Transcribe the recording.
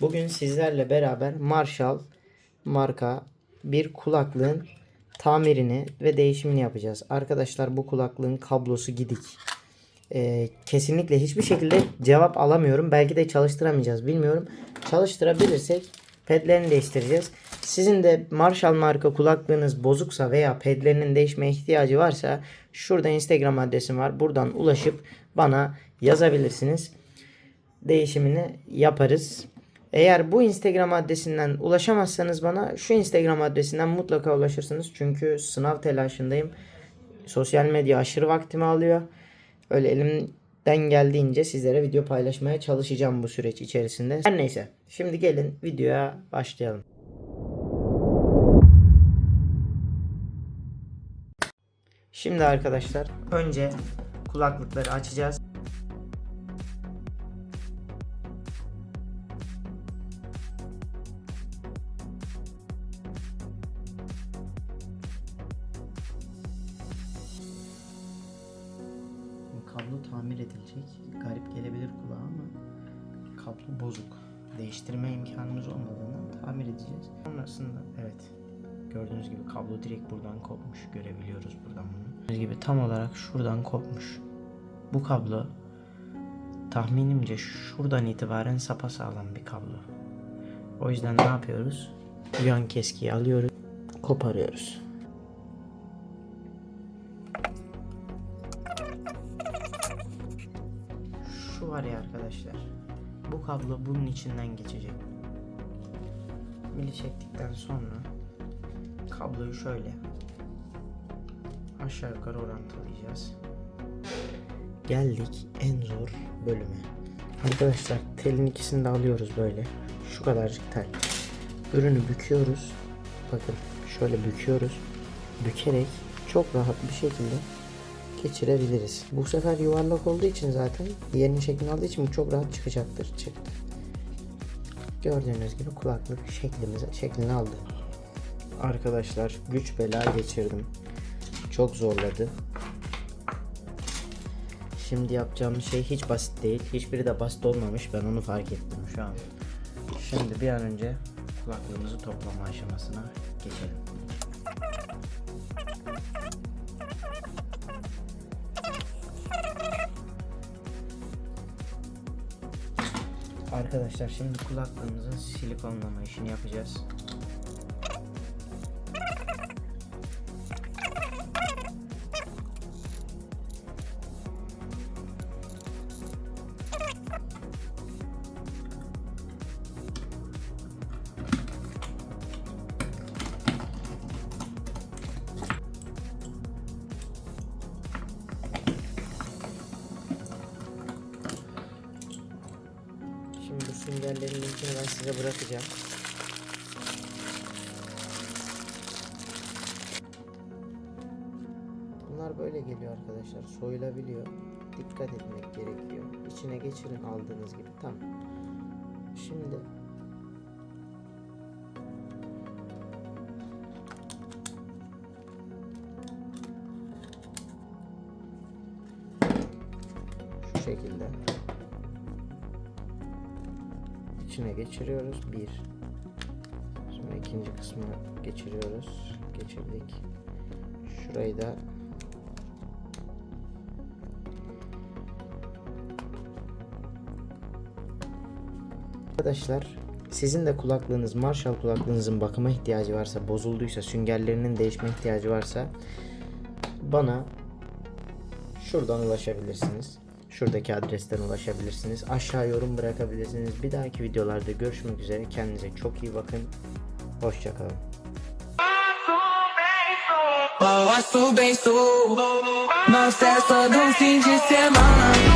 Bugün sizlerle beraber Marshall marka bir kulaklığın tamirini ve değişimini yapacağız. Arkadaşlar bu kulaklığın kablosu gidik. Ee, kesinlikle hiçbir şekilde cevap alamıyorum. Belki de çalıştıramayacağız bilmiyorum. Çalıştırabilirsek pedlerini değiştireceğiz. Sizin de Marshall marka kulaklığınız bozuksa veya pedlerinin değişmeye ihtiyacı varsa şurada Instagram adresim var. Buradan ulaşıp bana yazabilirsiniz değişimini yaparız. Eğer bu Instagram adresinden ulaşamazsanız bana şu Instagram adresinden mutlaka ulaşırsınız. Çünkü sınav telaşındayım. Sosyal medya aşırı vaktimi alıyor. Öyle elimden geldiğince sizlere video paylaşmaya çalışacağım bu süreç içerisinde. Her neyse. Şimdi gelin videoya başlayalım. Şimdi arkadaşlar önce kulaklıkları açacağız. Kablo tamir edilecek. Garip gelebilir kulağa ama kablo bozuk. Değiştirme imkanımız olmadığından tamir edeceğiz. Sonrasında evet gördüğünüz gibi kablo direkt buradan kopmuş. Görebiliyoruz buradan bunu. Gördüğünüz gibi tam olarak şuradan kopmuş. Bu kablo tahminimce şuradan itibaren sapasağlam bir kablo. O yüzden ne yapıyoruz? Yan keskiyi alıyoruz, koparıyoruz. Var ya arkadaşlar. Bu kablo bunun içinden geçecek. Mili çektikten sonra kabloyu şöyle aşağı yukarı orantılayacağız. Geldik en zor bölüme. Arkadaşlar telin ikisini de alıyoruz böyle. Şu kadarcık tel. Ürünü büküyoruz. Bakın şöyle büküyoruz. Bükerek çok rahat bir şekilde geçirebiliriz. Bu sefer yuvarlak olduğu için zaten diğerinin şeklini aldığı için bu çok rahat çıkacaktır. Çıktı. Gördüğünüz gibi kulaklık şeklimize şeklini aldı. Arkadaşlar güç bela geçirdim. Çok zorladı. Şimdi yapacağım şey hiç basit değil. Hiçbiri de basit olmamış. Ben onu fark ettim şu an. Şimdi bir an önce kulaklığımızı toplama aşamasına geçelim. Arkadaşlar şimdi kulaklığımızın silikonlama işini yapacağız. Süngerlerin linkini ben size bırakacağım. Bunlar böyle geliyor arkadaşlar. Soyulabiliyor. Dikkat etmek gerekiyor. İçine geçirin aldığınız gibi. Tamam. Şimdi şekilde içine geçiriyoruz. Bir. Sonra ikinci kısmı geçiriyoruz. Geçirdik. Şurayı da Arkadaşlar sizin de kulaklığınız Marshall kulaklığınızın bakıma ihtiyacı varsa bozulduysa süngerlerinin değişme ihtiyacı varsa bana şuradan ulaşabilirsiniz. Şuradaki adresten ulaşabilirsiniz. Aşağı yorum bırakabilirsiniz. Bir dahaki videolarda görüşmek üzere. Kendinize çok iyi bakın. Hoşçakalın. Oh, a sub, bem sub. Não cessa do fim de semana.